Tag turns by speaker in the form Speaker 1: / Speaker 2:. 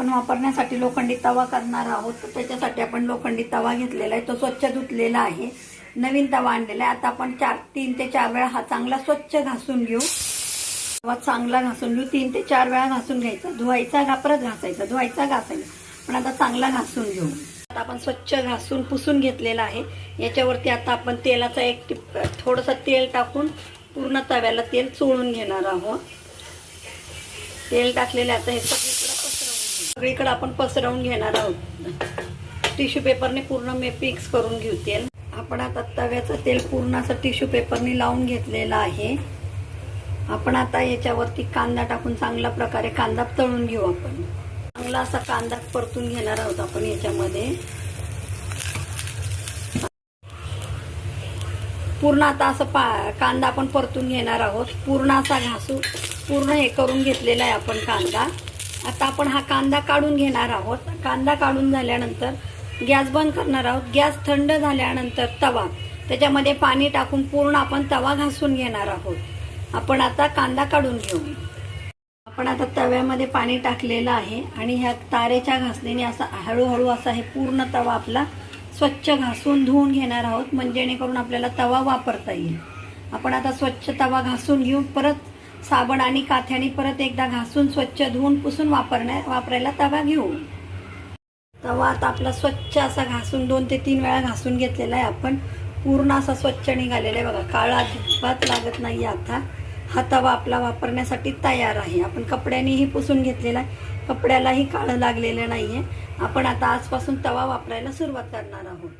Speaker 1: आपण वापरण्यासाठी लोखंडी तवा करणार आहोत. तर त्याच्यासाठी आपण लोखंडी तवा घेतलेला आहे. तो स्वच्छ धुतलेला आहे. नवीन तवा आणलेला आहे. आता आपण चार तीन ते चार वेळा हा चांगला स्वच्छ घासून घेऊ. तवा चांगला घासून घेऊ. तीन ते चार वेळा घासून घ्यायचा. धुवायचा घा परत घासायचा? धुवायचा घासायचा पण आता चांगला घासून घेऊ. आता आपण स्वच्छ घासून पुसून घेतलेला आहे. याच्यावरती आता आपण तेलाचा एक टिप थोडंसं तेल टाकून पूर्ण तव्याला तेल चोळून घेणार आहोत. तेल टाकलेले आता हे सगळं सगळीकडे आपण पसरवून घेणार आहोत. टिश्यू पेपरने पूर्ण मी मिक्स करून घेऊ तेल आपण आता तव्याचं तेल पूर्ण असं टिश्यू पेपरने लावून घेतलेलं आहे. आपण आता याच्यावरती कांदा टाकून चांगल्या प्रकारे कांदा तळून घेऊ आपण. चांगला असा कांदा परतून घेणार आहोत आपण याच्यामध्ये. पूर्ण आता असं पा कांदा आपण परतून घेणार आहोत. पूर्ण असा घासू पूर्ण हे करून घेतलेला आहे आपण कांदा. आता आपण हा कांदा काढून घेणार आहोत. कांदा काढून झाल्यानंतर गॅस बंद करणार आहोत. गॅस थंड झाल्यानंतर तवा. त्याच्यामध्ये पाणी टाकून पूर्ण आपण तवा घासून घेणार आहोत. आपण आता कांदा काढून घेऊ. आपण आता तव्यामध्ये पाणी टाकलेलं आहे आणि ह्या तारेच्या घासणीने असा हळूहळू असा हे पूर्ण तवा आपला स्वच्छ घासून धुवून घेणार आहोत. म्हणजे जेणेकरून आपल्याला तवा वापरता येईल. आपण आता स्वच्छ तवा घासून घेऊन परत साबण आणि काथ्याने परत एकदा घासून स्वच्छ धुवून पुसून वापरण्या वापरायला तवा घेऊ. तवा आता आपला स्वच्छ असा घासून दोन ते तीन वेळा घासून घेतलेला आहे आपण. पूर्ण असा स्वच्छ निघालेला आहे बघा. काळा अजिबात लागत नाही आता. हा तवा आपला वापरण्यासाठी तयार आहे. आपण कपड्यानेही पुसून घेतलेला आहे. कपड्यालाही काळं लागलेलं नाही आहे आपण आता आजपासून तवा वापरायला सुरुवात करणार आहोत.